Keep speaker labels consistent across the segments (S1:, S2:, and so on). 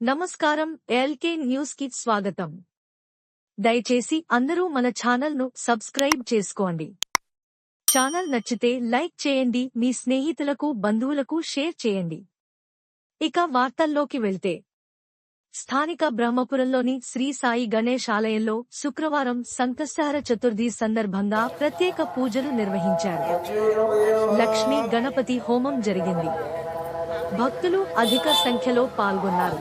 S1: నమస్కారం ఎల్కే న్యూస్కి స్వాగతం. దయచేసి అందరూ మన ఛానల్ను సబ్స్క్రైబ్ చేసుకోండి. ఛానల్ నచ్చితే లైక్ చేయండి మీ స్నేహితులకు బంధువులకు షేర్ చేయండి. ఇక వార్తల్లోకి వెళ్తే. స్థానిక బ్రహ్మపురంలోని శ్రీ సాయి గణేష్ ఆలయంలో శుక్రవారం సంకష్టహార చతుర్థి సందర్భంగా ప్రత్యేక పూజలు నిర్వహించారు. లక్ష్మీ గణపతి హోమం జరిగింది. భక్తులు అధిక సంఖ్యలో పాల్గొన్నారు.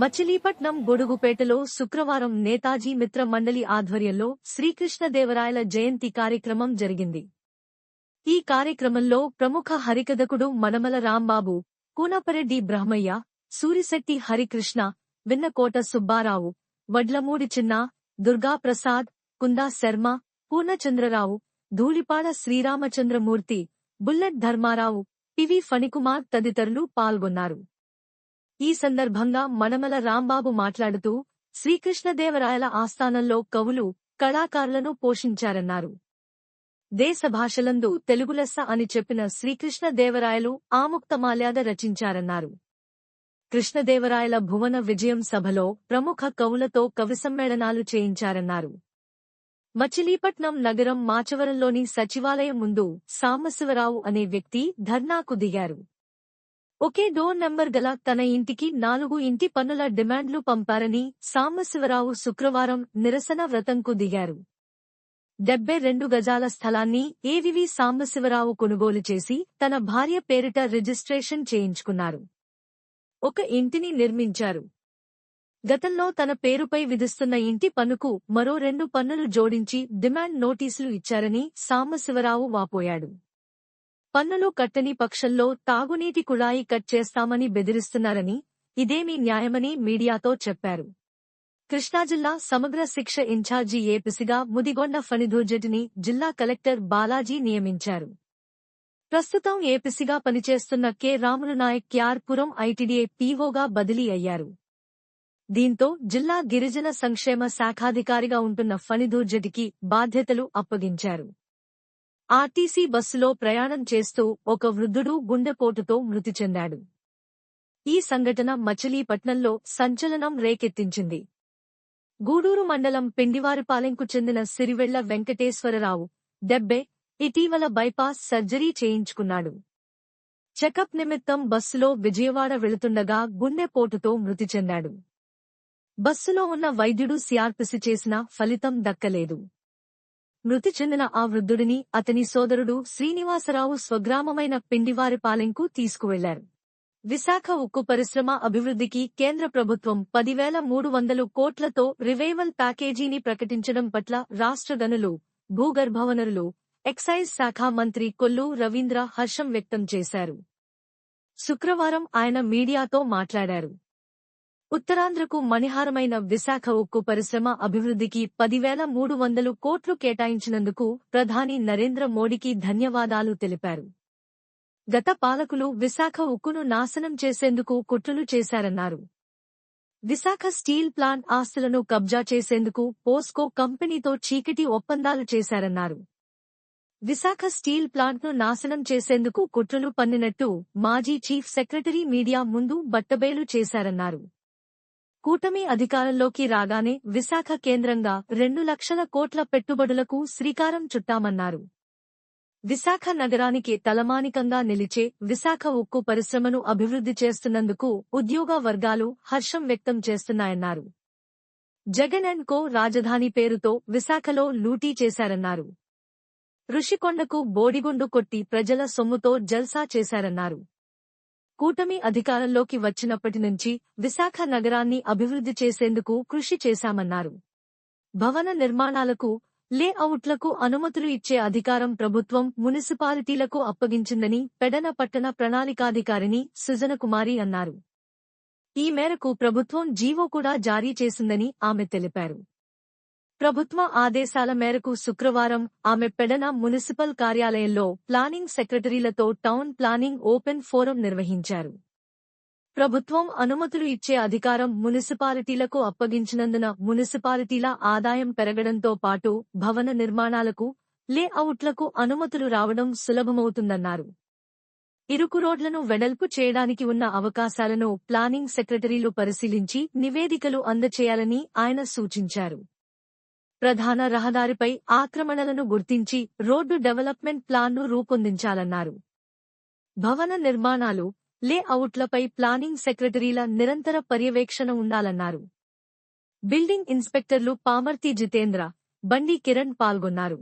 S1: మచిలీపట్నం గొడుగుపేటలో శుక్రవారం నేతాజీ మిత్ర మండలి ఆధ్వర్యంలో శ్రీకృష్ణదేవరాయల జయంతి కార్యక్రమం జరిగింది. ఈ కార్యక్రమంలో ప్రముఖ హరికథకుడు మనమల రాంబాబు కూనపరెడ్డి బ్రహ్మయ్య సూరిశెట్టి హరికృష్ణ విన్నకోట సుబ్బారావు వడ్లమూడి చిన్న దుర్గాప్రసాద్ కుందా శర్మ పూర్ణచంద్రరావు ధూళిపాడ శ్రీరామచంద్రమూర్తి బుల్లెట్ ధర్మారావు పివి ఫణికుమార్ తదితరులు పాల్గొన్నారు. ఈ సందర్భంగా మనమల రాంబాబు మాట్లాడుతూ శ్రీకృష్ణదేవరాయల ఆస్థానంలో కవులు కళాకారులను పోషించారన్నారు. దేశ భాషలందు తెలుగులెస్స అని చెప్పిన శ్రీకృష్ణదేవరాయలు ఆముక్తమాల్యాద రచించారన్నారు. కృష్ణదేవరాయల భువన విజయం సభలో ప్రముఖ కవులతో కవి సమ్మేళనాలు చేయించారన్నారు. మచిలీపట్నం నగరం మాచవరంలోని సచివాలయం ముందు సాంబశివరావు అనే వ్యక్తి ధర్నాకు దిగారు. ఒకే డోర్ నంబర్ గల తన ఇంటికి నాలుగు ఇంటి పన్నుల డిమాండ్లు పంపారని సాంబశివరావు శుక్రవారం నిరసన వ్రతంకు దిగారు. డెబ్బై రెండు గజాల స్థలాన్ని ఏవివి సాంబశివరావు కొనుగోలు చేసి తన భార్య పేరిట రిజిస్ట్రేషన్ చేయించుకున్నారు. ఒక ఇంటిని నిర్మించారు. గతంలో తన పేరుపై విధిస్తున్న ఇంటి పన్నుకు మరో రెండు పన్నులు జోడించి డిమాండ్ నోటీసులు ఇచ్చారని సాంబశివరావు వాపోయాడు. పన్నులు కట్టని పక్షంలో తాగునీటి కుళాయి కట్ చేస్తామని బెదిరిస్తున్నారని ఇదేమీ న్యాయమని మీడియాతో చెప్పారు. కృష్ణాజిల్లా సమగ్ర శిక్ష ఇన్ఛార్జి ఏపిసిగా ముదిగొండ ఫణిధూర్జటిని జిల్లా కలెక్టర్ బాలాజీ నియమించారు. ప్రస్తుతం ఏపిసిగా పనిచేస్తున్న కె. రాములు నాయక్ క్యార్పురం ఐటీడీఏ పీఓగా బదిలీ అయ్యారు. దీంతో జిల్లా గిరిజన సంక్షేమ శాఖాధికారిగా ఉంటున్న ఫణిధూర్జటికి బాధ్యతలు అప్పగించారు. ఆర్టీసీ బస్సులో ప్రయాణం చేస్తూ ఒక వృద్ధుడు గుండెపోటుతో మృతి చెందాడు. ఈ సంఘటన మచిలీపట్నంలో సంచలనం రేకెత్తించింది. గూడూరు మండలం పిండివారిపాలెంకు చెందిన సిరివెళ్ళ వెంకటేశ్వరరావు డెబ్బే ఇటీవల బైపాస్ సర్జరీ చేయించుకున్నాడు. చెకప్ నిమిత్తం బస్సులో విజయవాడ వెళుతుండగా గుండెపోటుతో మృతి చెందాడు. బస్సులో ఉన్న వైద్యుడు సిఆర్పిసి చేసినా ఫలితం దక్కలేదు. మృతి చెందిన ఆ వృద్ధుడిని అతని సోదరుడు శ్రీనివాసరావు స్వగ్రామమైన పిండివారిపాలెంకు తీసుకువెళ్ళారు. విశాఖ ఉక్కు పరిశ్రమ అభివృద్ధికి కేంద్ర ప్రభుత్వం పదివేల మూడు వందలు కోట్లతో రివైవల్ ప్యాకేజీని ప్రకటించడం పట్ల రాష్ట్ర గనులు ఎక్సైజ్ శాఖ మంత్రి కొల్లు రవీంద్ర హర్షం వ్యక్తం చేశారు. శుక్రవారం ఆయన మీడియాతో మాట్లాడారు. ఉత్తరాంధ్రకు మణిహారమైన విశాఖ ఉక్కు పరిశ్రమ అభివృద్ధికి పదివేల మూడు వందలు కోట్లు కేటాయించినందుకు ప్రధాని నరేంద్ర మోడీకి ధన్యవాదాలు తెలిపారు. గత పాలకులు విశాఖ ఉక్కును నాశనం చేసేందుకు కుట్రలు చేశారన్నారు. విశాఖ స్టీల్ ప్లాంట్ ఆస్తులను కబ్జా చేసేందుకు పోస్కో కంపెనీతో చీకటి ఒప్పందాలు చేశారన్నారు. విశాఖ స్టీల్ ప్లాంట్ను నాశనం చేసేందుకు కుట్రలు పన్నినట్టు మాజీ చీఫ్ సెక్రటరీ మీడియా ముందు బట్టబేలు చేశారన్నారు. కూటమి అధికారంలోకి రాగానే విశాఖ కేంద్రంగా రెండు లక్షల కోట్ల పెట్టుబడులకు శ్రీకారం చుట్టామన్నారు. విశాఖ నగరానికి తలమానికంగా నిలిచే విశాఖ ఉక్కు పరిశ్రమను అభివృద్ధి చేస్తున్నందుకు ఉద్యోగ వర్గాలు హర్షం వ్యక్తం చేస్తున్నాయన్నారు. జగన్ అండ్ కో రాజధాని పేరుతో విశాఖలో లూటీ చేశారన్నారు. ఋషికొండకు బోడిగుండు కొట్టి ప్రజల సొమ్ముతో జల్సా చేశారన్నారు. కూటమి అధికారంలోకి వచ్చినప్పటి నుంచి విశాఖ నగరాన్ని అభివృద్ధి చేసేందుకు కృషి చేశామన్నారు. భవన నిర్మాణాలకు లేఅవుట్లకు అనుమతులు ఇచ్చే అధికారం ప్రభుత్వం మున్సిపాలిటీలకు అప్పగించిందని పెడన పట్టణ ప్రణాళికాధికారిని సుజనకుమారి అన్నారు. ఈ మేరకు ప్రభుత్వం జీవో కూడా జారీ చేసిందని ఆమె తెలిపారు. ప్రభుత్వ ఆదేశాల మేరకు శుక్రవారం ఆమె పెడన మున్సిపల్ కార్యాలయంలో ప్లానింగ్ సెక్రటరీలతో టౌన్ ప్లానింగ్ ఓపెన్ ఫోరం నిర్వహించారు. ప్రభుత్వం అనుమతులు ఇచ్చే అధికారం మున్సిపాలిటీలకు అప్పగించినందున మున్సిపాలిటీల ఆదాయం పెరగడంతో పాటు భవన నిర్మాణాలకు లేఅవుట్లకు అనుమతులు రావడం సులభమవుతుందన్నారు. ఇరుకు రోడ్లను వెడల్పు చేయడానికి ఉన్న అవకాశాలను ప్లానింగ్ సెక్రటరీలు పరిశీలించి నివేదికలు అందచేయాలని ఆయన సూచించారు. ప్రధాన రహదారిపై ఆక్రమణలను గుర్తించి రోడ్డు డెవలప్మెంట్ ప్లాన్ను రూపొందించాలన్నారు. భవన నిర్మాణాలు లేఅవుట్లపై ప్లానింగ్ సెక్రటరీల నిరంతర పర్యవేక్షణ ఉండాలన్నారు. బిల్డింగ్ ఇన్స్పెక్టర్లు పామర్తి జితేంద్ర బండి కిరణ్ పాల్గొన్నారు.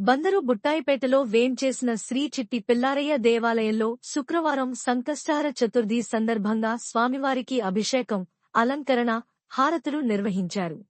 S1: బందరు బుట్టాయిపేటలో వేంచేసిన శ్రీ చిట్టి పిల్లారయ్య దేవాలయంలో శుక్రవారం సంకష్టహార చతుర్థి సందర్భంగా స్వామివారికి అభిషేకం అలంకరణ హారతులు నిర్వహించారు.